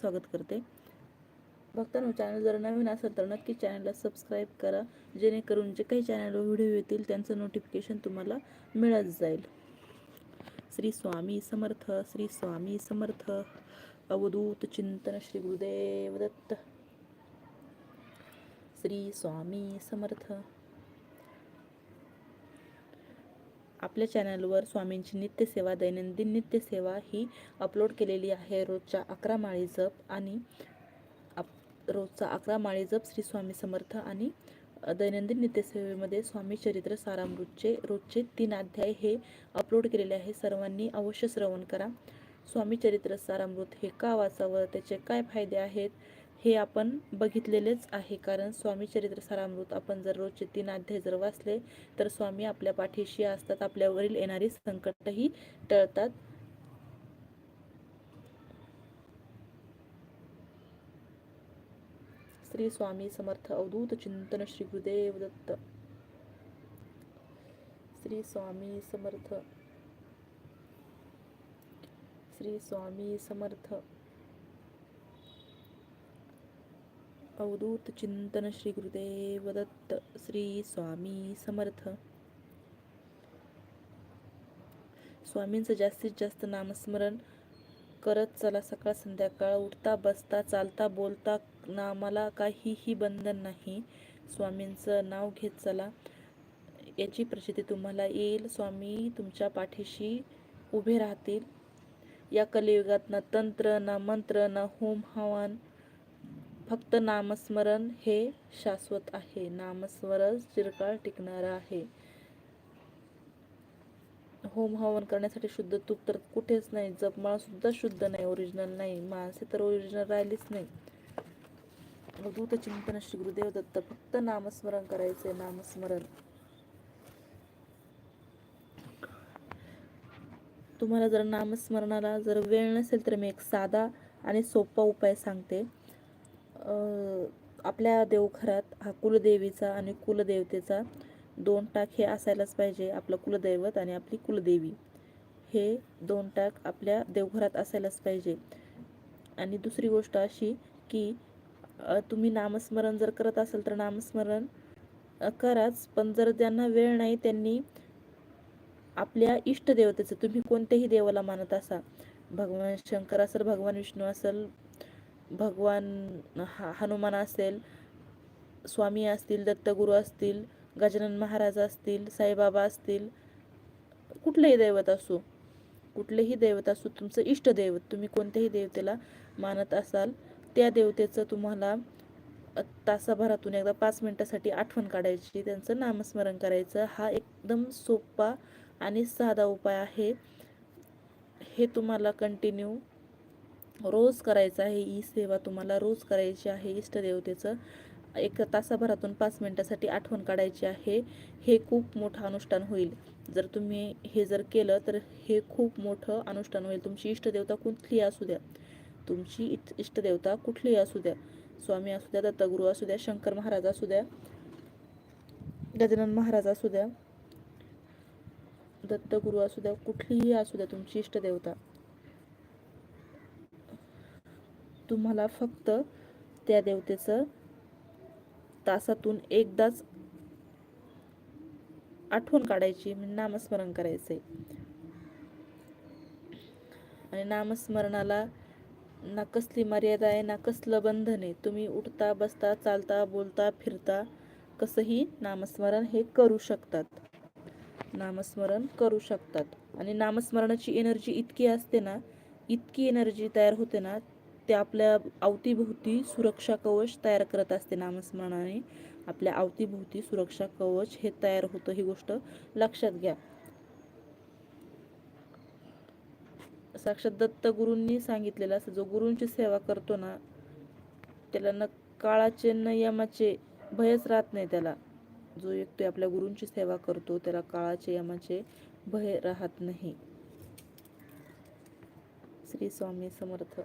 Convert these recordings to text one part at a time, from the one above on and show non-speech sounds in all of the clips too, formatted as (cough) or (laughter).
स्वागत करते. भक्तांनो चॅनल जर नवीन असेल तर नक्की चॅनलला सबस्क्राईब करा जेणेकरून जे काही चॅनलवर व्हिडिओ येतील त्यांचं नोटिफिकेशन तुम्हाला मिळत जाईल. श्री स्वामी समर्थ श्री स्वामी समर्थ अवधूत चिंतन श्री गुरुदेव दत्त. श्री स्वामी समर्थ. आपल्या चॅनलवर स्वामींची नित्यसेवा दैनंदिन नित्यसेवा ही अपलोड केलेली आहे. रोजच्या अकरा माळी जप आणि आप रोजचा अकरा माळी जप श्री स्वामी समर्थ आणि दैनंदिन नित्यसेवेमध्ये स्वामी चरित्र सारामृतचे रोजचे तीन अध्याय हे अपलोड केलेले आहे. सर्वांनी अवश्य श्रवण करा. स्वामी चरित्र सारामृत हे का वाचावं? त्याचे काय फायदे आहेत? हे आपण बघितलेलेच आहे. कारण स्वामी चरित्र सारामृत आपण जर रोजचे तीन अध्याय जर वाचले तर स्वामी आपल्या पाठीशी असतात आपल्यावरील येणारी संकटही टळतात. श्री स्वामी समर्थ अवधूत चिंतन श्री गुरुदेव दत्त. श्री स्वामी समर्थ. श्री स्वामी समर्थ. अवधूत चिंतन श्री गुरुदेव दत्त श्री स्वामी समर्थ. स्वामींचं जास्तीत जास्त नामस्मरण करत चला सकाळ संध्याकाळ उठता बसता चालता बोलता नामाला काहीही बंधन नाही. स्वामींचं नाव घेत चला. याची प्रसिद्धी तुम्हाला येईल. स्वामी तुमच्या पाठीशी उभे राहतील. या कलियुगात ना तंत्र ना मंत्र ना होम हवन फक्त नामस्मरण हे शाश्वत आहे. नामस्मरण चिरकाळ टिकणारं आहे. होम हवन करण्यासाठी शुद्ध तूप तर कुठेच नाही. जपमाळा सुद्धा शुद्ध नाही. ओरिजिनल नाही. माणसे तर ओरिजिनल राहिलीच नाही. अवधूत चिंतन श्री गुरुदेव दत्त फक्त नामस्मरण करायचंय. नामस्मरण. तुम्हाला जर नामस्मरणाला जर वेळ नसेल तर मी एक साधा आणि सोपा उपाय सांगते. आपल्या देवघरात हा कुलदेवीचा आणि कुलदेवतेचा दोन टाक हे असायलाच पाहिजे आपलं कुलदैवत आणि आपली कुलदेवी. हे दोन टाक आपल्या देवघरात असायलाच पाहिजे. आणि दुसरी गोष्ट अशी की तुम्ही नामस्मरण जर करत असाल तर नामस्मरण कराच पण जर ज्यांना वेळ नाही त्यांनी आपल्या इष्टदेवतेचं तुम्ही कोणत्याही देवाला मानत असा भगवान शंकर असेल भगवान विष्णू असेल भगवान हा हनुमान असेल स्वामी असतील दत्तगुरू असतील गजानन महाराज असतील साईबाबा असतील कुठलेही दैवत असो कुठलेही दैवत असो तुमचं इष्टदैवत तुम्ही कोणत्याही देवतेला मानत असाल त्या देवतेचं तुम्हाला तासाभरातून एकदा पाच मिनिटासाठी आठवण काढायची त्यांचं नामस्मरण करायचं हा एकदम सोपा आणि साधा उपाय आहे. हे तुम्हाला कंटिन्यू रोज करायचं आहे ही सेवा तुम्हाला रोज करायची आहे इष्टदेवतेचं. एक तासाभरातून पाच मिनिटासाठी आठवण काढायची आहे. हे खूप मोठं अनुष्ठान होईल. जर तुम्ही हे जर केलं तर हे खूप मोठं अनुष्ठान होईल. तुमची इष्टदेवता कुठलीही असू द्या. तुमची इष्टदेवता कुठलीही असू द्या. स्वामी असू द्या दत्तगुरू असू द्या शंकर महाराज असू द्या गजानन महाराज असू द्या दत्तगुरू असू द्या कुठलीही असू द्या तुमची इष्टदेवता. तुम्हाला फक्त त्या देवतेचं तासातून एकदाच आठवण काढायची म्हणजे नामस्मरण करायचंय आणि नामस्मरणाला ना कसली मर्यादा आहे ना कसलं बंधन आहे तुम्ही उठता बसता चालता बोलता फिरता कसंही नामस्मरण हे करू शकतात. नामस्मरण करू शकतात. आणि नामस्मरणाची एनर्जी इतकी असते ना इतकी एनर्जी तयार होते ना ते आपल्या अवतीभोवती सुरक्षा कवच तयार करत असते नामस्मरणाने. आपल्या अवतीभोवती सुरक्षा कवच हे तयार होतं ही गोष्ट लक्षात घ्या. साक्षात दत्त गुरूंनी सांगितलेला असं जो गुरूंची सेवा करतो ना त्याला न काळाचे न यमाचे भयच राहत नाही त्याला. जो व्यक्ती आपल्या गुरूंची सेवा करतो त्याला काळाचे यमाचे भय राहत नाही. श्री स्वामी समर्थ.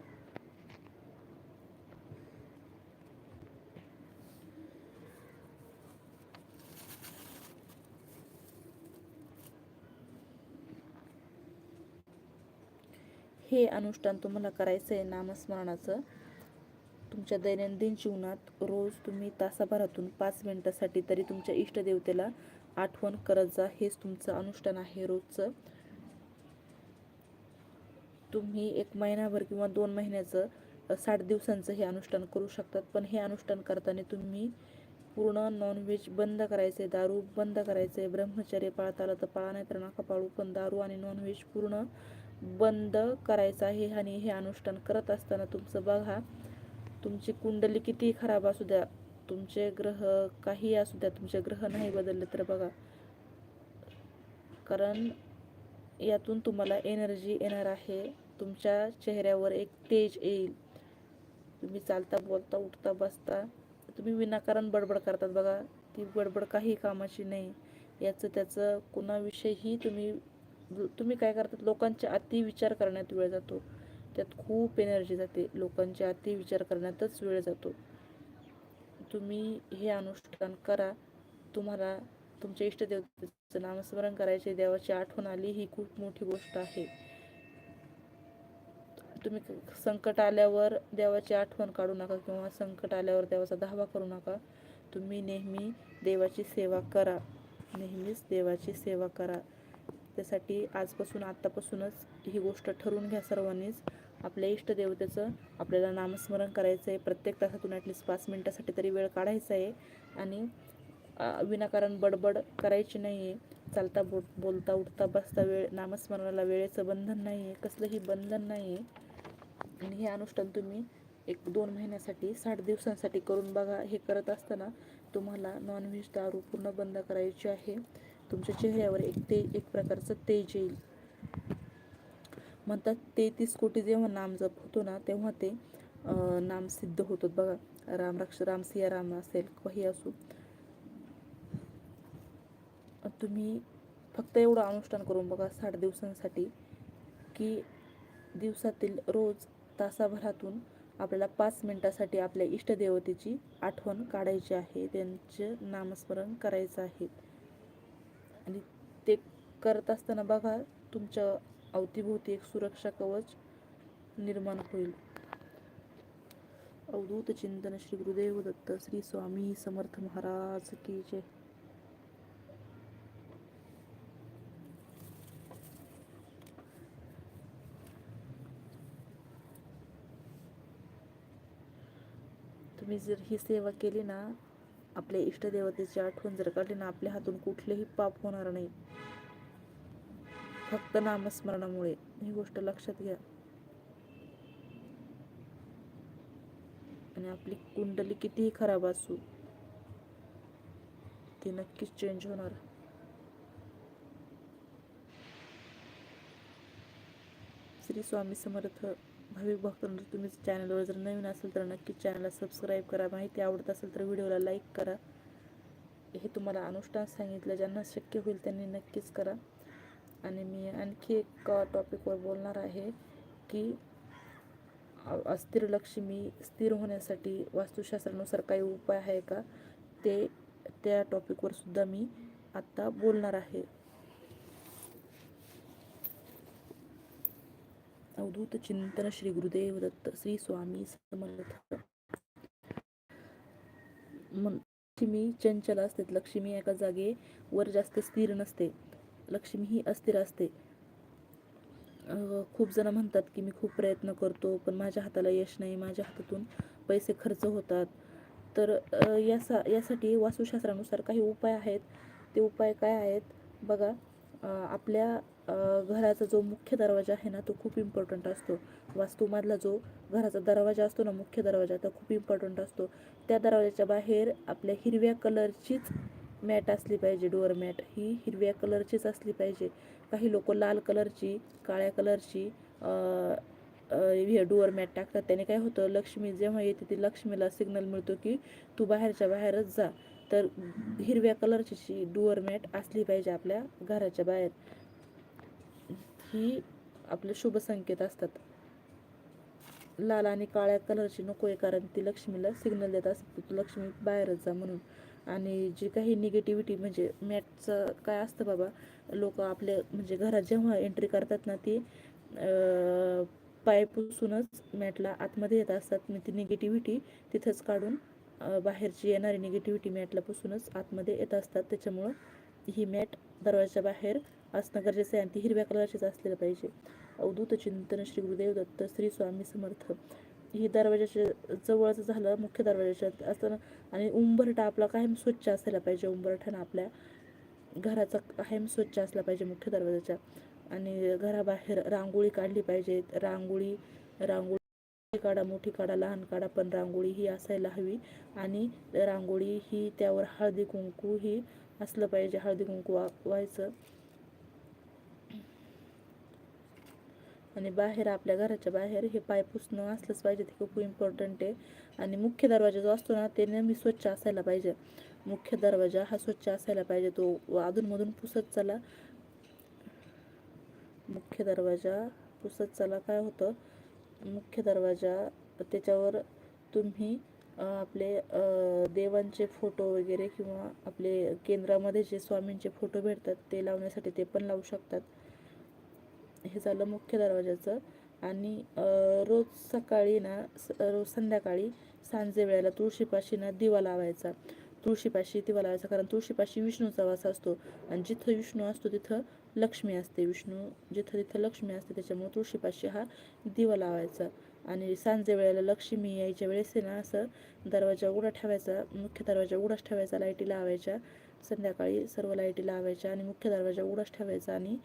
हे अनुष्ठान तुम्हाला करायचं आहे नामस्मरणाचं. तुमच्या दैनंदिन जीवनात रोज तुम्ही तासाभरातून पाच मिनटासाठी तरी तुमच्या इष्टदेवतेला आठवण करत जा. हेच तुमचं अनुष्ठान आहे रोजचं. तुम्ही एक महिनाभर किंवा दोन महिन्याचं साठ दिवसांचं हे अनुष्ठान करू शकतात. पण हे अनुष्ठान करताना तुम्ही पूर्ण नॉनव्हेज बंद करायचे दारू बंद करायचे ब्रह्मचर्य पाळता आलं तर पाळा नाही तर नका पाळू. पण दारू आणि नॉनव्हेज पूर्ण बंद करायचं आहे आणि हे अनुष्ठान करत असताना तुमचं बघा तुमची कुंडली किती खराब असू द्या तुमचे ग्रह काही असू द्या तुमचे ग्रह नाही बदलले तर बघा. कारण यातून तुम्हाला एनर्जी येणार आहे तुमच्या चेहऱ्यावर एक तेज येईल. तुम्ही चालता बोलता उठता बसता तुम्ही विनाकारण बडबड करतात बघा. ती बडबड काही कामाची नाही. याचं त्याचं कुणाविषयीही तुम्ही तुम्ही काय करतात लोकांचे अति विचार करण्यात वेळ जातो. त्यात खूप एनर्जी जाते. लोकांचे अति विचार करण्यातच वेळ जातो. तुम्ही हे अनुष्ठान करा. तुम्हाला तुमच्या इष्टदेवतेचं नामस्मरण करायचे देवाची आठवण आली ही खूप मोठी गोष्ट आहे. तुम्ही संकट आल्यावर देवाची आठवण काढू नका किंवा संकट आल्यावर देवाचा धावा करू नका. तुम्ही नेहमी देवाची सेवा करा. नेहमीच देवाची सेवा करा. त्यासाठी आजपासून आत्तापासूनच ही गोष्ट ठरवून घ्या सर्वांनीच. आपल्या इष्टदेवतेचं आपल्याला नामस्मरण करायचं आहे प्रत्येक तासातून ॲटलिस्ट पाच मिनटासाठी तरी वेळ काढायचा आहे आणि विनाकारण बडबड करायची नाही आहे चालता बो बोलता उठता बसता वेळ नामस्मरणाला वेळेचं बंधन नाही आहे कसलंही बंधन नाही आहे आणि हे अनुष्ठान तुम्ही एक दोन महिन्यासाठी साठ दिवसांसाठी करून बघा. हे करत असताना तुम्हाला नॉनव्हेज दारू पूर्ण बंद करायची आहे. तुमच्या चेहऱ्यावर एक ते एक प्रकारचं तेज येईल. म्हणतात तेहतीस कोटी जेव्हा नाम जप होतो ना तेव्हा ते नाम सिद्ध होतात. बघा राम रक्ष राम सिया राम असेल काही असो. तुम्ही फक्त एवढं अनुष्ठान करून बघा साठ दिवसांसाठी की दिवसातील रोज तासाभरातून आपल्याला पाच मिनिटासाठी आपल्या इष्टदेवतेची आठवण काढायची आहे त्यांचे नामस्मरण करायचं आहे. आणि ते करत असताना बघा तुमच्या अवतीभोवती एक सुरक्षा कवच निर्माण होईल. अवधूत चिंतन श्री गुरुदेव दत्त श्री स्वामी समर्थ महाराज की जय. तुम्ही जर ही सेवा केली ना आपल्या इष्टदेवतेची आठवण जर काढली ना आपल्या हातून कुठलेही पाप होणार नाही. फक्त नामस्मरणामुळे ही गोष्ट लक्षात घ्या. आणि आपली कुंडली कितीही खराब असू ती नक्कीच चेंज होणार. श्री स्वामी समर्थ भाविक भक्तांना तुम्ही चॅनलवर जर नवीन असेल तर नक्कीच चॅनलला सबस्क्राईब करा. माहिती आवडत असेल तर व्हिडिओला लाईक करा. हे तुम्हाला अनुष्ठान सांगितलं ज्यांना शक्य होईल त्यांनी नक्कीच करा. आणि मी आणखी एक टॉपिकवर बोलणार आहे की अस्थिर लक्ष्मी स्थिर होण्यासाठी वास्तुशास्त्रानुसार काही उपाय आहे का? ते त्या टॉपिकवर सुद्धा मी आत्ता बोलणार आहे. अवधूत चिंतन श्री गुरुदेव दत्त श्री स्वामी समर्थ. लक्ष्मी चंचल असते लक्ष्मी एका जागेवर जास्त स्थिर नसते. लक्ष्मी ही अस्थिर असते. खूप जण म्हणतात की मी खूप प्रयत्न करतो पण माझ्या हाताला यश नाही. माझ्या हातातून पैसे खर्च होतात. तर यासा यासाठी वास्तुशास्त्रानुसार काही उपाय आहेत. ते उपाय काय आहेत? बघा आपल्या घराचा जो मुख्य दरवाजा आहे ना तो खूप इम्पॉर्टंट असतो. वास्तूमधला जो घराचा दरवाजा असतो ना मुख्य दरवाजा तो खूप इम्पॉर्टंट असतो. त्या दरवाजाच्या बाहेर आपल्या हिरव्या कलरचीच मॅट असली पाहिजे डोअर मॅट. ही हिरव्या कलरचीच असली पाहिजे. काही लोक लाल कलरची काळ्या कलरची डोअर मॅट टाकतात. त्याने काय होतं लक्ष्मी जेव्हा येते ती लक्ष्मीला सिग्नल मिळतो की तू बाहेरच्या बाहेरच जा. तर हिरव्या कलरची डोअर मॅट असली पाहिजे आपल्या घराच्या बाहेर. ही आपले शुभ संकेत असतात. लाल आणि काळ्या कलरची नको आहे कारण ती लक्ष्मीला सिग्नल देत असते. तू लक्ष्मी बाहेरच जा म्हणून. आणि जी काही निगेटिव्हिटी म्हणजे मॅटचं काय असतं बाबा लोक आपल्या म्हणजे घरात जेव्हा एंट्री करतात ना ती पाय पुसूनच मॅटला आतमध्ये येत असतात. मी ती निगेटिव्हिटी तिथंच काढून बाहेरची येणारी निगेटिव्हिटी मॅटला पुसूनच आतमध्ये येत असतात. त्याच्यामुळं ही मॅट दरवाजाच्या बाहेर असणं गरजेचं आहे आणि ती हिरव्या कलरचीच असलेलं पाहिजे. अवधूत चिंतन श्री गुरुदेव दत्त श्री स्वामी समर्थ. हे दरवाजाच्या जवळच झालं मुख्य दरवाजाच्या असताना आणि उंबरठा आपला कायम स्वच्छ असायला पाहिजे. उंबरठानं आपल्या घराचा कायम स्वच्छ असला पाहिजे मुख्य दरवाजाच्या आणि घराबाहेर रांगोळी काढली पाहिजे रांगोळी रांगोळी काढा मोठी काढा लहान काढा पण रांगोळी ही असायला हवी. आणि रांगोळी ही त्यावर हळदी कुंकू ही असलं पाहिजे. हळदी कुंकू वा- आणि बाहेर आपल्या घराच्या बाहेर हे पाय पुसणं असलंच पाहिजे. ते खूप इम्पॉर्टंट आहे. आणि मुख्य दरवाजा जो असतो ना ते नेहमी स्वच्छ असायला पाहिजे. मुख्य दरवाजा हा स्वच्छ असायला पाहिजे. तो अधूनमधून पुसत चला. मुख्य दरवाजा पुसत चला काय होतं? मुख्य दरवाजा त्याच्यावर तुम्ही आपले देवांचे फोटो वगैरे किंवा आपले केंद्रामध्ये जे स्वामींचे फोटो भेटतात ते लावण्यासाठी ते पण लावू शकतात. हे झालं मुख्य दरवाजाचं. आणि रोज सकाळी ना स- रोज संध्याकाळी सांजे वेळेला तुळशीपाशी ना दिवा लावायचा. तुळशीपाशी दिवा लावायचा कारण तुळशीपाशी विष्णूचा वास असतो. आणि जिथं विष्णू असतो तिथं लक्ष्मी असते. विष्णू जिथं तिथं लक्ष्मी असते त्याच्यामुळे तुळशीपाशी हा दिवा लावायचा. आणि सांजे वेळेला लक्ष्मी यायच्या वेळेस आहे ना असं दरवाजा उघडा ठेवायचा मुख्य दरवाजा उघडाच ठेवायचा लाईटी लावायच्या. संध्याकाळी सर्व लाईटी लावायच्या आणि मुख्य दरवाजा उडास ठेवायचा आणि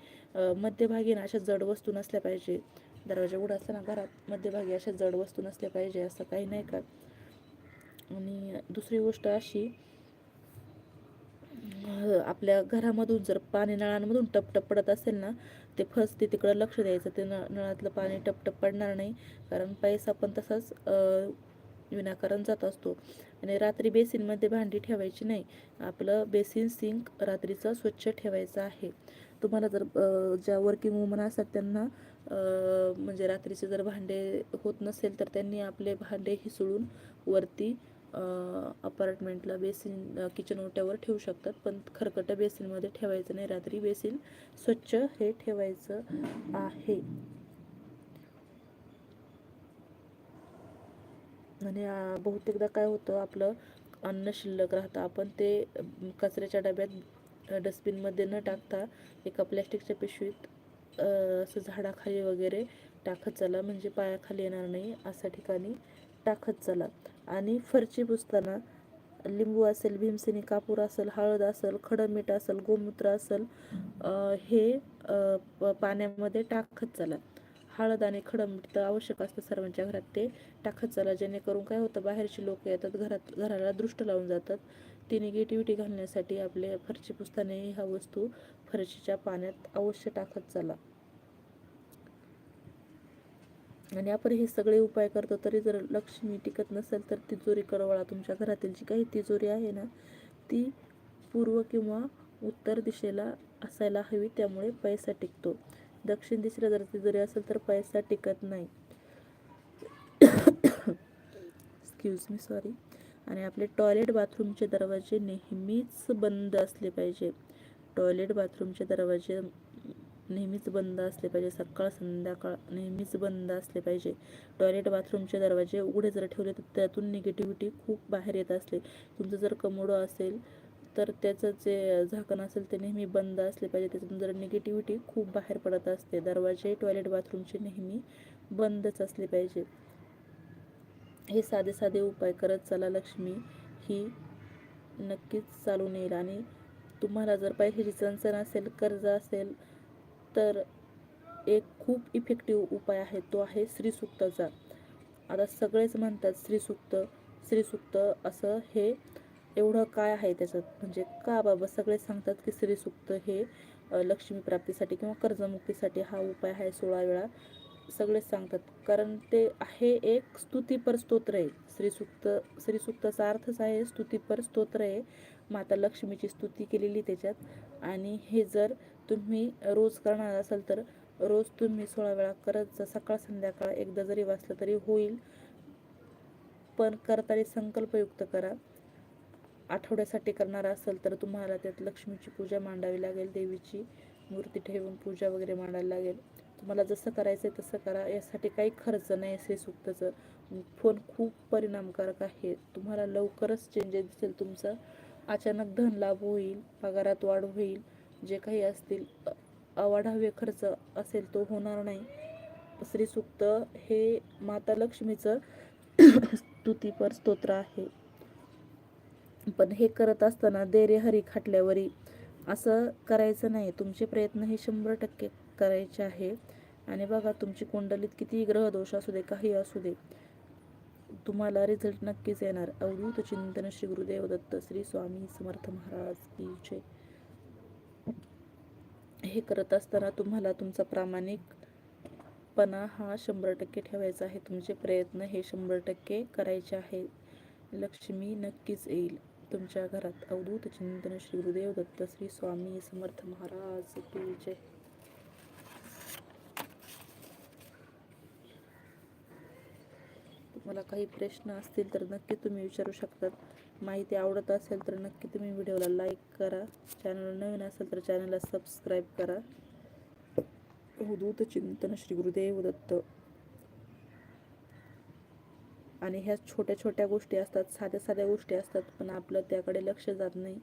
मध्यभागी ना अशा जड वस्तू नसल्या पाहिजे. दरवाजा उडा असताना घरात मध्यभागी अशा जड वस्तू नसल्या पाहिजे असं काही नाही का? आणि दुसरी गोष्ट अशी आपल्या घरामधून जर पाणी नळांमधून टपटप पडत असेल ना ते फर्स्ट ते तिकडं लक्ष द्यायचं ते न नळातलं पाणी टपटप पडणार नाही. कारण पैसा पण तसाच विनाकारण जात असतो. आणि रात्री बेसिनमध्ये भांडी ठेवायची नाही. आपलं बेसिन सिंक रात्रीचं स्वच्छ ठेवायचं आहे. तुम्हाला जर ज्या वर्किंग वुमन असतात त्यांना म्हणजे रात्रीचे जर भांडे होत नसेल तर त्यांनी आपले भांडे हिसळून वरती अपार्टमेंटला बेसिन किचन ओट्यावर ठेवू शकतात. पण खरकटं बेसिनमध्ये ठेवायचं नाही. रात्री बेसिन स्वच्छ हे ठेवायचं आहे. आणि बहुतेकदा काय होतं आपलं अन्न शिल्लक राहतं. आपण ते कचऱ्याच्या डब्यात डस्टबिनमध्ये न टाकता एका प्लॅस्टिकच्या पिशवीत असं झाडाखाली वगैरे टाकत चला. म्हणजे पायाखाली येणार नाही अशा ठिकाणी टाकत चला. आणि फरची पुसताना लिंबू असेल भीमसेनी कापूर असेल हळद असेल खडं मीठ असेल गोमूत्र असेल हे प- पाण्यामध्ये टाकत चला. हळद आणि खडं तर आवश्यक असतं सर्वांच्या घरात. ते टाकत चला जेणेकरून काय होतं बाहेरची लोक येतात घरात घराला दृष्ट लावून जातात. ती निगेटिव्हिटी घालण्यासाठी आपले फरची पुस्ताने ह्या वस्तू फरशीच्या पाण्यात अवश्य टाकत चला. आणि आपण हे सगळे उपाय करतो तरी जर लक्ष्मी टिकत नसेल तर तिजोरी करवळा तुमच्या घरातील जी काही तिजोरी आहे ना ती पूर्व किंवा उत्तर दिशेला असायला हवी त्यामुळे पैसा टिकतो. दक्षिण दिशेला जर जरी असेल तर पैसा टिकत नाही. एक्सक्यूज मी सॉरी आणि आपले टॉयलेट बाथरूमचे दरवाजे नेहमीच बंद असले पाहिजे. टॉयलेट बाथरूमचे दरवाजे नेहमीच बंद असले पाहिजे. सकाळ संध्याकाळ नेहमीच बंद असले पाहिजे. टॉयलेट बाथरूमचे दरवाजे उघडे जर ठेवले तर त्यातून निगेटिव्हिटी खूप बाहेर येत असते. तुमचं जर कमोडो असेल तर त्याचं जे झाकण असेल ते नेहमी बंद असले पाहिजे. त्याच्यातून जर निगेटिव्हिटी खूप बाहेर पडत असते. दरवाजे टॉयलेट बाथरूमचे नेहमी बंदच असले पाहिजे. हे साधे साधे उपाय करत चला लक्ष्मी. ही नक्कीच चालून येईल आणि तुम्हाला जर पैशाची चणचण असेल कर्ज असेल तर एक खूप इफेक्टिव्ह उपाय आहे. तो आहे श्रीसुक्ताचा. आता सगळेच म्हणतात श्रीसुक्त श्रीसुक्त असं हे एवढं काय आहे त्याच्यात म्हणजे का बाबा सगळे सांगतात की श्रीसुक्त हे लक्ष्मी प्राप्तीसाठी किंवा कर्जमुक्तीसाठी हा उपाय आहे सोळा वेळा. सगळेच सांगतात. कारण ते आहे एक स्तुतीपर स्तोत्र आहे. श्रीसुक्त श्रीसुक्ताचा अर्थच आहे स्तुतीपर स्तोत्र आहे. माता लक्ष्मीची स्तुती केलेली त्याच्यात. आणि हे जर तुम्ही रोज करणार असाल तर रोज तुम्ही सोळा वेळा करत जा. सकाळ संध्याकाळ एकदा जरी वाचलं तरी होईल. पण करताना संकल्पयुक्त करा. आठवड्यासाठी करणार असेल तर तुम्हाला त्यात लक्ष्मीची पूजा मांडावी लागेल देवीची मूर्ती ठेवून पूजा वगैरे मांडायला लागेल. तुम्हाला जसं करायचं आहे तसं करा यासाठी काही खर्च नाही श्रीसुक्ताचं फोन खूप परिणामकारक आहे. तुम्हाला लवकरच चेंजेस दिसेल तुमचं अचानक धन लाभ होईल पगारात वाढ होईल जे काही असतील अ- अवाढव्य खर्च असेल तो होणार नाही. श्रीसुक्त हे माता लक्ष्मीचं (clears throat) स्तुतीपर स्तोत्र आहे. पण हे करत असताना देरे हरी खाटल्यावरी असं करायचं नाही. तुमचे प्रयत्न हे शंभर टक्के करायचे आहे. आणि बघा तुमची कुंडलीत किती ग्रहदोष असू दे काही असू दे तुम्हाला रिझल्ट नक्कीच येणार. अवधूत चिंतन श्री गुरुदेव दत्त श्री स्वामी समर्थ महाराज की जय. हे करत असताना तुम्हाला तुमचा प्रामाणिकपणा हा शंभर टक्के ठेवायचा आहे. तुमचे प्रयत्न हे शंभर टक्के करायचे आहे. लक्ष्मी नक्कीच येईल. तुमच्या घरात अवधूत चिंतन श्री गुरुदेव दत्त श्री स्वामी समर्थ महाराज की जय. तुम्हाला काही प्रश्न असतील तर नक्की तुम्ही विचारू शकतात. माहिती आवडत असेल तर नक्की तुम्ही व्हिडिओला लाईक करा. चॅनल नवीन असेल तर चॅनलला सबस्क्राईब करा. अवधूत चिंतन श्री गुरुदेव दत्त आणि ह्या छोट्या छोट्या गोष्टी असतात साध्या साध्या गोष्टी असतात पण आपलं त्याकडे लक्ष जात नाही.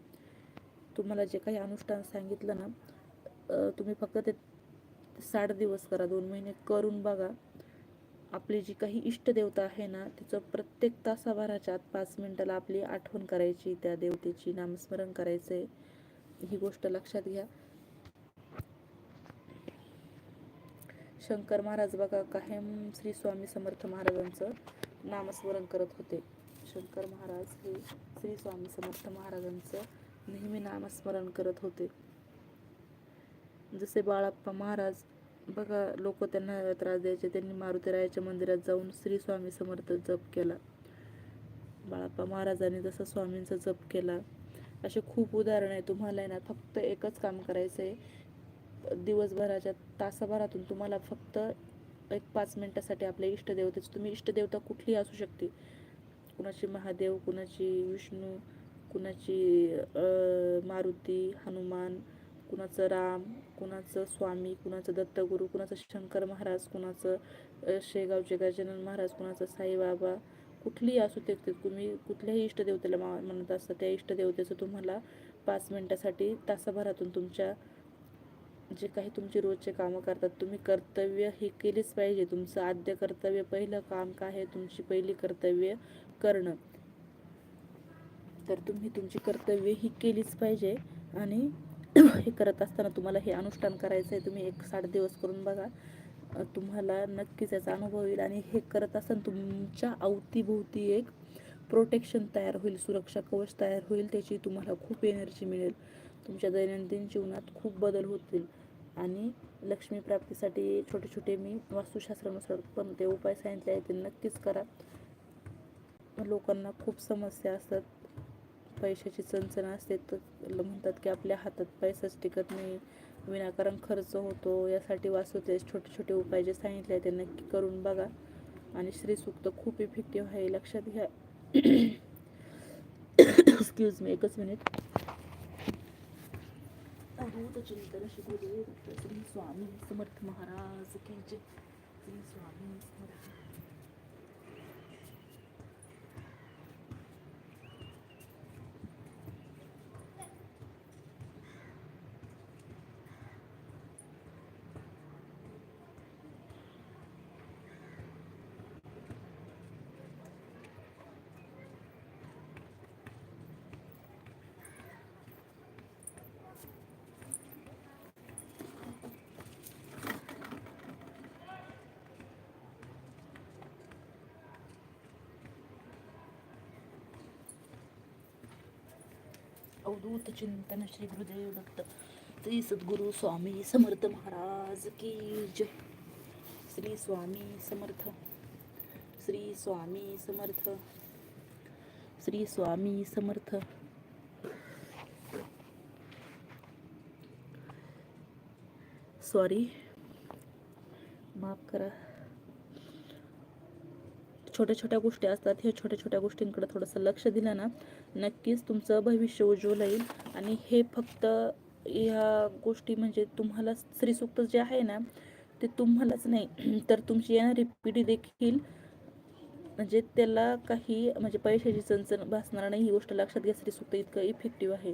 तुम्हाला जे काही अनुष्ठान सांगितलं ना तुम्ही फक्त ते साठ दिवस करा दोन महिने करून बघा. आपली जी काही इष्टदेवता आहे ना तिचं प्रत्येक तासाभराच्या आत पाच मिनटाला आपली आठवण करायची त्या देवतेची नामस्मरण करायचंय. ही गोष्ट लक्षात घ्या. शंकर महाराज बघा कायम श्री स्वामी समर्थ महाराजांचं. नामस्मरण करत होते. शंकर महाराज हे श्री स्वामी समर्थ महाराजांचं नेहमी नामस्मरण करत होते. जसे बाळाप्पा महाराज बघा लोक त्यांना त्रास द्यायचे त्यांनी मारुतीरायाच्या मंदिरात जाऊन श्री स्वामी समर्थ जप केला. बाळाप्पा महाराजांनी जसं स्वामींचा जप केला. असे खूप उदाहरण आहे. तुम्हाला आहे ना फक्त एकच काम करायचं आहे दिवसभराच्या तासाभरातून तुम्हाला फक्त एक पाच मिनटासाठी आपल्या इष्टदेवतेचं तुम्ही इष्टदेवता कुठलीही असू शकते. कुणाची महादेव कुणाची विष्णू कुणाची मारुती हनुमान कुणाचं राम कुणाचं स्वामी कुणाचं दत्तगुरू कुणाचं शंकर महाराज कुणाचं शेगावचे गजानन महाराज कुणाचं साईबाबा कुठलीही असू ते तुम्ही कुठल्याही इष्टदेवतेला मा म्हणत असता त्या इष्टदेवतेचं तुम्हाला पाच मिनटासाठी तासाभरातून तुमच्या जे काही तुमची रोजचे कामं करतात तुम्ही कर्तव्य ही केलीच पाहिजे. तुमचं आद्य कर्तव्य पहिलं काम काय आहे? तुमची पहिली कर्तव्य करणं. तर तुम्ही तुमची कर्तव्य ही केलीच पाहिजे आणि (clears throat) हे करत असताना तुम्हाला हे अनुष्ठान करायचं आहे. तुम्ही एक साठ दिवस करून बघा. तुम्हाला नक्कीच याचा अनुभव येईल आणि हे करत असताना तुमच्या अवतीभोवती एक प्रोटेक्शन तयार होईल. सुरक्षा कवच तयार होईल. त्याची तुम्हाला खूप एनर्जी मिळेल. तुमच्या दैनंदिन जीवनात खूप बदल होतील. आणि लक्ष्मी प्राप्तीसाठी छोटे छोटे मी वास्तुशास्त्रानुसार पण ते उपाय सांगितले आहेत ते नक्कीच करा. लोकांना खूप समस्या असतात. पैशाची चणचण असते तर म्हणतात की आपल्या हातात पैसाच टिकत नाही. विनाकारण खर्च होतो. यासाठी वाचवते छोटे छोटे उपाय जे सांगितले आहेत ते नक्की करून बघा. आणि श्रीसूक्त खूप इफेक्टिव्ह आहे. लक्षात घ्या. (coughs) एक्सक्यूज मी एकच मिनिट अवधूत चिंतन श्री श्री स्वामी समर्थ महाराज की जय. श्री स्वामी समर्थ अवधूत चिंतन श्री गुरुदेव दत्त श्री सद्गुरु स्वामी समर्थ महाराज की जय श्री स्वामी समर्थ श्री स्वामी समर्थ श्री स्वामी समर्थ सॉरी माफ करा छोट्या छोट्या गोष्टी असतात ह्या छोट्या छोट्या गोष्टींकडे थोडंसं लक्ष दिलं ना नक्कीच तुमचं भविष्य उज्ज्वल येईल आणि हे फक्त ह्या गोष्टी म्हणजे तुम्हाला स्त्रीसूक्त जे आहे ना ते ते तुम्हालाच नाही तर तुमची येणारी पिढी देखील म्हणजे त्याला काही म्हणजे पैशाची चणचण भासणार नाही ही गोष्ट लक्षात घ्या श्रीसुक्त इतकं इफेक्टिव्ह आहे.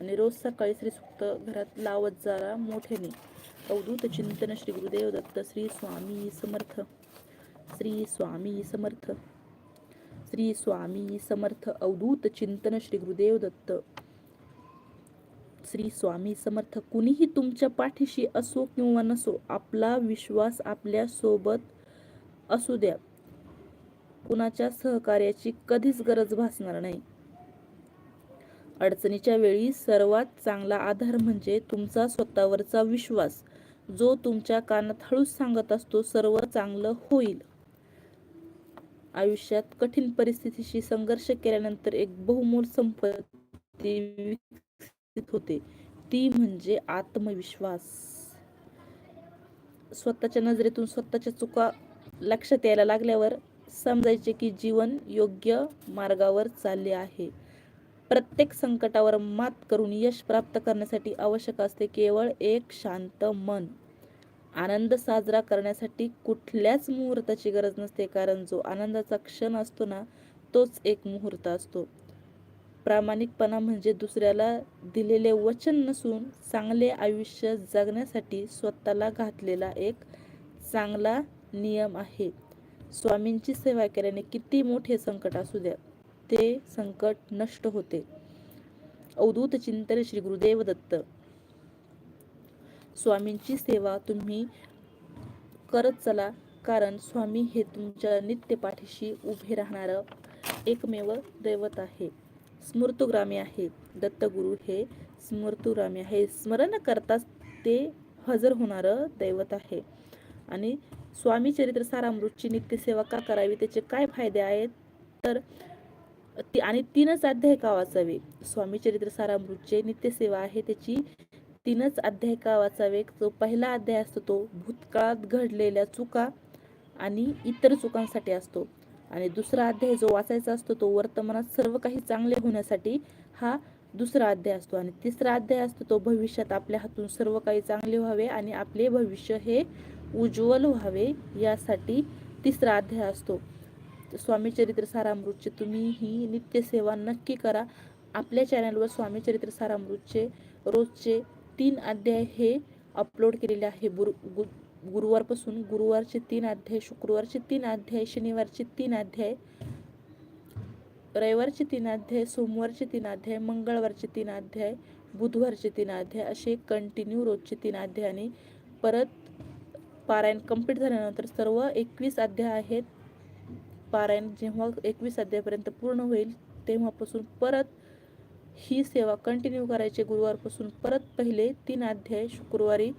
आणि रोज सकाळी श्रीसुक्त घरात लावत जरा मोठ्याने. अवधूत चिंतन श्री गुरुदेव दत्त श्री स्वामी समर्थ. श्री स्वामी समर्थ. श्री स्वामी समर्थ अवधूत चिंतन श्री गुरुदेव दत्त. श्री स्वामी समर्थ कुणीही तुमच्या पाठीशी असो किंवा नसो आपला विश्वास आपल्यासोबत असू द्या. कुणाच्या सहकार्याची कधीच गरज भासणार नाही. अडचणीच्या वेळी सर्वात चांगला आधार म्हणजे तुमचा स्वतःवरचा विश्वास. जो तुमच्या कानात हळूच सांगत असतो सर्व चांगलं होईल. आयुष्यात कठीण परिस्थितीशी संघर्ष केल्यानंतर एक बहुमोल संपत्ती विकसित होते. ती म्हणजे आत्मविश्वास. स्वतःच्या नजरेतून स्वतःच्या चुका लक्षात यायला लागल्यावर समजायचे की जीवन योग्य मार्गावर चालले आहे. प्रत्येक संकटावर मात करून यश प्राप्त करण्यासाठी आवश्यक असते केवळ एक शांत मन. आनंद साजरा करण्यासाठी कुठल्याच मुहूर्ताची गरज नसते कारण जो आनंदाचा क्षण असतो ना तोच एक मुहूर्त असतो. प्रामाणिकपणा म्हणजे दुसऱ्याला दिलेले वचन नसून चांगले आयुष्य जगण्यासाठी स्वतःला घातलेला एक चांगला नियम आहे. स्वामींची सेवा केल्याने किती मोठे संकट असू द्या ते संकट नष्ट होते. अवधूत चिंतन श्री गुरुदेव दत्त. स्वामींची सेवा तुम्ही करत चला कारण स्वामी हे तुमच्या नित्य पाठीशी उभे राहणारं एकमेव दैवत आहे. स्मृतुग्रामी आहे. दत्तगुरु हे स्मृतुग्रामी आहे. स्मरण करताच ते हजर होणारं दैवत आहे. आणि स्वामी चरित्र सारामृतची नित्यसेवा का करावी? त्याचे काय फायदे आहेत? तर ती आणि तीनच अध्याय का वाचावे? स्वामी चरित्र सारामृतचे नित्यसेवा आहे. त्याची तीनच अध्याय का वाचावे जो पहिला अध्याय असतो तो भूतकाळात घडलेल्या चुका आणि इतर चुकांसाठी असतो. आणि दुसरा अध्याय जो वाचायचा असतो तो वर्तमानात सर्व काही चांगले होण्यासाठी हा दुसरा अध्याय असतो. आणि तिसरा अध्याय असतो तो भविष्यात आपल्या हातून सर्व काही चांगले व्हावे आणि आपले भविष्य हे उज्ज्वल व्हावे यासाठी तिसरा अध्याय असतो. स्वामी चरित्र सारामृतचे तुम्ही ही नित्यसेवा नक्की करा. आपल्या चॅनलवर स्वामी चरित्र सारामृतचे रोजचे तीन अध्याय हे अपलोड केलेले आहे. गुरु गु गुरुवारपासून गुरुवारचे तीन अध्याय शुक्रवारचे तीन अध्याय शनिवारचे तीन अध्याय रविवारचे तीन अध्याय सोमवारचे तीन अध्याय मंगळवारचे तीन अध्याय बुधवारचे तीन अध्याय असे कंटिन्यू रोजचे तीन अध्याय आणि परत पारायण कंप्लीट झाल्यानंतर सर्व एकवीस अध्याय आहेत. पारायण जेव्हा एकवीस अध्यायापर्यंत पूर्ण होईल तेव्हापासून परत ही सेवा कंटिन्यू करायची गुरुवारपासून परत पहिले तीन अध्याय शुक्रवारी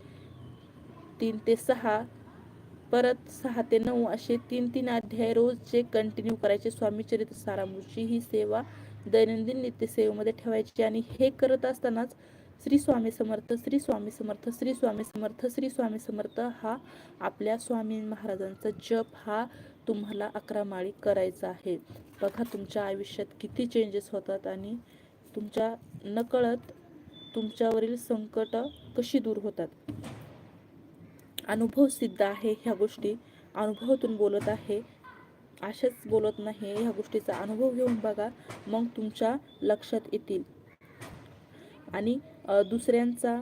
तीन ते सहा परत सहा ते नऊ असे तीन तीन अध्याय रोजचे कंटिन्यू करायचे स्वामीचरित्र सारामृतची ही सेवा दैनंदिन नित्यसेवेमध्ये ठेवायची. आणि हे करत असतानाच श्री स्वामी समर्थ श्री स्वामी समर्थ श्री स्वामी समर्थ श्री स्वामी समर्थ हा आपल्या स्वामी महाराजांचा जप हा तुम्हाला अकरा माळी करायचा आहे. बघा तुमच्या आयुष्यात किती चेंजेस होतात आणि तुमच्या नकळत तुमच्यावरील संकट कशी दूर होतात? अनुभव सिद्ध आहे ह्या गोष्टी. अनुभवातून बोलत आहे. असेच बोलत नाही ह्या गोष्टीचा अनुभव घेऊन बघा. मग तुमच्या लक्षात येतील. आणि दुसऱ्यांचा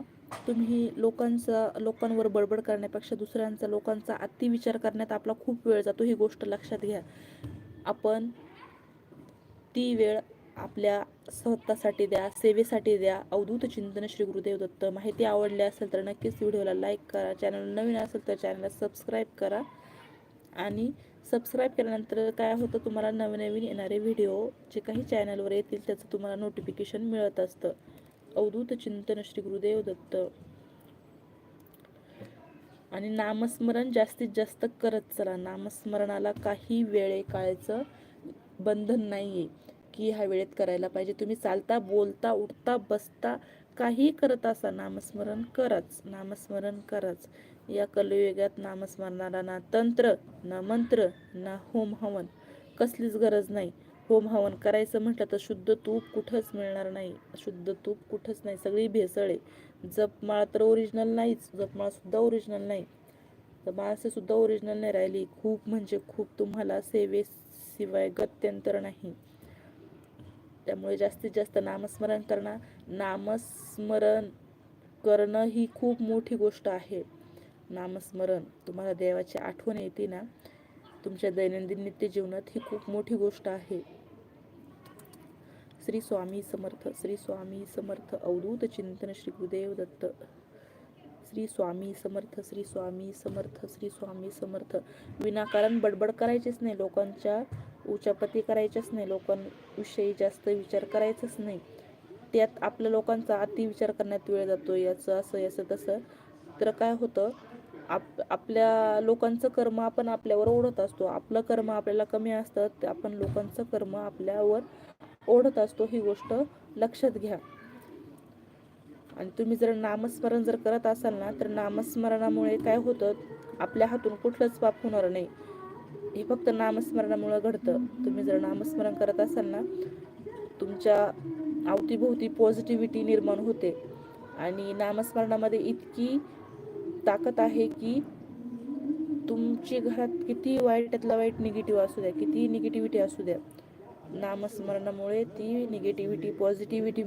तुम्ही लोकांचा लोकांवर बडबड करण्यापेक्षा दुसऱ्यांचा लोकांचा अतिविचार करण्यात आपला खूप वेळ जातो. ही गोष्ट लक्षात घ्या. आपण ती वेळ आपल्या स्वतःसाठी द्या सेवेसाठी द्या. अवधूत चिंतन श्री गुरुदेव दत्त. माहिती आवडली असेल तर नक्कीच व्हिडिओला लाईक करा. चॅनल नवीन असेल तर चॅनलला सबस्क्राईब करा. आणि सबस्क्राईब केल्यानंतर काय होतं तुम्हाला नवीन नवीन येणारे व्हिडिओ जे काही चॅनलवर येतील त्याचं तुम्हाला नोटिफिकेशन मिळत असतं. अवधूत चिंतन श्री गुरुदेव दत्त. आणि नामस्मरण जास्तीत जास्त करत चला. नामस्मरणाला काही वेळे काळायचं बंधन नाही आहे की ह्या वेळेत करायला पाहिजे. तुम्ही चालता बोलता उठता बसता काही करत असा नामस्मरण कराच. नामस्मरण कराच. या कलयुगात नामस्मरणाला ना तंत्र ना मंत्र ना होम हवन. कसलीच गरज नाही. होम हवन करायचं म्हटलं तर शुद्ध तूप कुठंच मिळणार नाही. शुद्ध तूप कुठंच नाही. सगळी भेसळ आहे. जपमाळ तर ओरिजिनल नाहीच. जपमाळासुद्धा ओरिजिनल नाही. तर माणसंसुद्धा ओरिजिनल नाही राहिली. खूप म्हणजे खूप तुम्हाला सेवेशिवाय गत्यंतर नाही. त्यामुळे जास्तीत जास्त नामस्मरण करणं नामस्मरण करणं ही खूप मोठी गोष्ट आहे. नामस्मरण तुम्हाला देवाची आठवण येते ना तुमच्या दैनंदिन नित्य जीवनात ही खूप मोठी गोष्ट आहे. श्री स्वामी समर्थ श्री स्वामी समर्थ अवधूत चिंतन श्री गुरुदेव दत्त. श्री स्वामी समर्थ श्री स्वामी समर्थ श्री स्वामी समर्थ. विनाकारण बडबड करायचीच नाही लोकांच्या उचापती करायच्याच नाही लोकांविषयी जास्त विचार करायचाच नाही. त्यात आपल्या लोकांचा अति विचार करण्यात वेळ जातो याचं असं याचं तसं. तर काय होतं आप आपल्या लोकांचं कर्म आपण आपल्यावर ओढत असतो. आपलं कर्म आपल्याला कमी असतं ते आपण लोकांचं कर्म आपल्यावर ओढत असतो ही गोष्ट लक्षात घ्या. आणि तुम्ही जर नामस्मरण जर करत असाल ना तर नामस्मरणामुळे काय होतं आपल्या हातून कुठलंच पाप होणार नाही. हे फक्त नामस्मरणामुळे घडतं. तुम्ही जर नामस्मरण करत असाल ना तुमच्या अवतीभोवती पॉझिटिव्हिटी निर्माण होते. आणि नामस्मरणामध्ये इतकी ताकद आहे की तुमची घरात किती वाईटातला वाईट निगेटिव्ह असू द्या किती निगेटिव्हिटी असू द्या नामस्मरणामुळे ती निगेटिव्हिटी पॉझिटिव्हिटी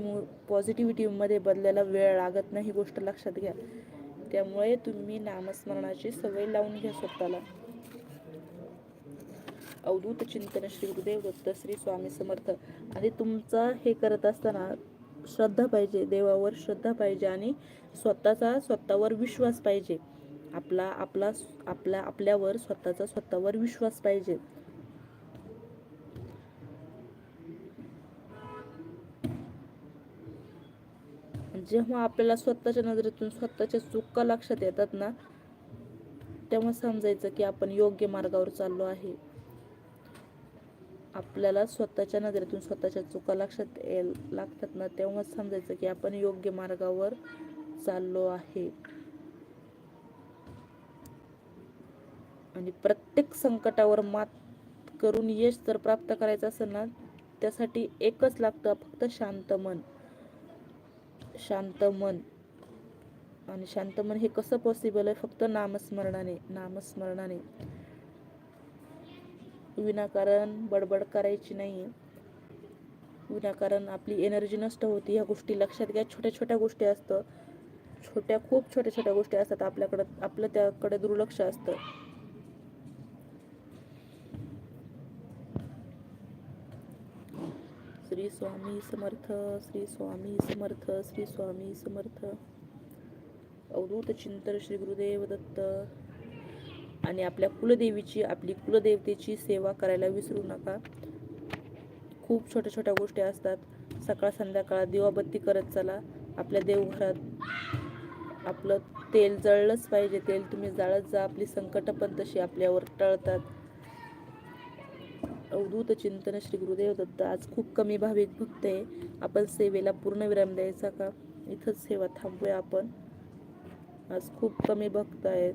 पॉझिटिव्हिटीमध्ये बदलायला वेळ लागत नाही ही गोष्ट लक्षात घ्या. त्यामुळे तुम्ही नामस्मरणाची सवय लावून घ्या स्वतःला. अवधूत चिंतन श्री गुरुदेव दत्त श्री स्वामी समर्थ. आणि तुमचा हे करत असताना श्रद्धा पाहिजे देवावर श्रद्धा पाहिजे आणि स्वतःचा स्वतःवर विश्वास पाहिजे. आपला आपला आपला आपल्यावर स्वतःचा स्वतःवर विश्वास पाहिजे. जेव्हा आपल्याला स्वतःच्या नजरेतून स्वतःच्या चुका लक्षात येतात ना तेव्हा समजायचं की आपण योग्य मार्गावर चाललो आहे. आपल्याला स्वतःच्या नजरेतून स्वतःच्या चुका लक्षात यायला लागतात ना तेव्हा समजायचं की आपण योग्य मार्गावर चाललो आहे. आणि प्रत्येक संकटावर मात करून यश जर प्राप्त करायचं असेल ना त्यासाठी एकच लागतं फक्त शांत मन. शांत मन. आणि शांत मन हे कसं पॉसिबल आहे? फक्त नामस्मरणाने नामस्मरणाने. विनाकारण बडबड करायची नाही विनाकारण आपली एनर्जी नष्ट होती ह्या गोष्टी लक्षात घ्या. छोट्या छोट्या गोष्टी असतं. छोट्या खूप छोट्या छोट्या गोष्टी असतात आपल्याकडं. आपलं त्याकडे दुर्लक्ष असतं. श्री स्वामी समर्थ श्री स्वामी समर्थ श्री स्वामी समर्थ. अवधूत चिंतन श्री गुरुदेव दत्त. आणि आपल्या कुलदेवीची आपली कुलदेवतेची सेवा करायला विसरू नका. खूप छोट्या छोट्या गोष्टी असतात. सकाळ संध्याकाळ दिवाबत्ती करत चला. आपल्या देवघरात आपलं तेल जळलंच पाहिजे. तेल तुम्ही जाळत जा. आपली संकट पण तशी आपल्यावर टळतात. अवधूत चिंतन श्री गुरुदेव दत्त. आज खूप कमी भाविक भक्त आहे. आपण सेवेला पूर्ण विराम द्यायचा का? इथंच सेवा थांबूया आपण. आज खूप कमी भक्त आहेत.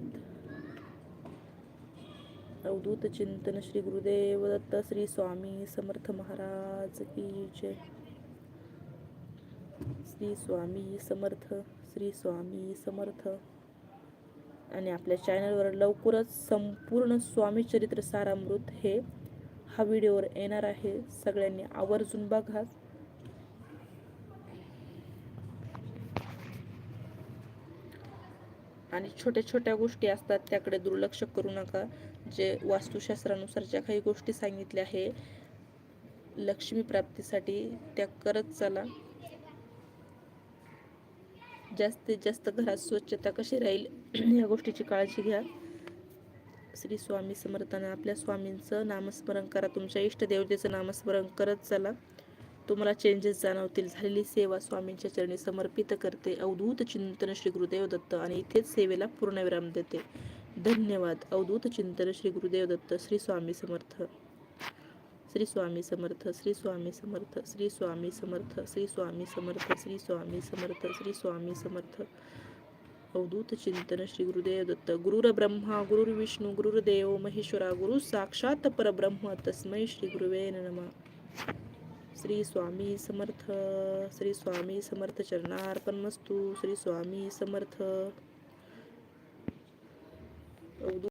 अवधूत चिंतन श्री गुरुदेव दत्त श्री स्वामी समर्थ महाराज की जय। श्री स्वामी समर्थ श्री स्वामी समर्थ. आणि आपल्या चॅनलवर लवकरच संपूर्ण स्वामी चरित्र सारामृत हे हा व्हिडिओवर येणार आहे. सगळ्यांनी आवर्जून बघा. आणि छोट्या छोट्या गोष्टी असतात त्याकडे दुर्लक्ष करू नका. जे वास्तुशास्त्रानुसार ज्या काही गोष्टी सांगितल्या आहे लक्ष्मी प्राप्तीसाठी त्या करत चला. जास्तीत जास्त घरात स्वच्छता कशी राहील या गोष्टीची काळजी घ्या. श्री स्वामी समर्थानं आपल्या स्वामींचं नामस्मरण करा. तुमच्या इष्टदेवतेचं नामस्मरण करत चला. तुम्हाला चेंजेस जाणवतील. झालेली सेवा स्वामींच्या चरणी समर्पित करते. अवधूत चिंतन श्री गुरुदेव दत्त आणि इथेच सेवेला पूर्णविराम देते. धन्यवाद अवधूत चिंतन श्री गुरुदेव दत्त श्री स्वामी समर्थ श्री स्वामी समर्थ श्री स्वामी समर्थ श्री स्वामी समर्थ श्री स्वामी समर्थ श्री स्वामी समर्थ श्री स्वामी समर्थ अवधूत चिंतन श्री गुरुदेव दत्त गुरुर ब्रह्मा गुरुर्विष्णू गुरुर्देव महेश्वरा गुरु साक्षात परब्रह्म तस्मै श्री गुरुवे नमः श्री स्वामी समर्थ श्री स्वामी समर्थ चरणार्पण मस्तू श्री स्वामी समर्थ ou do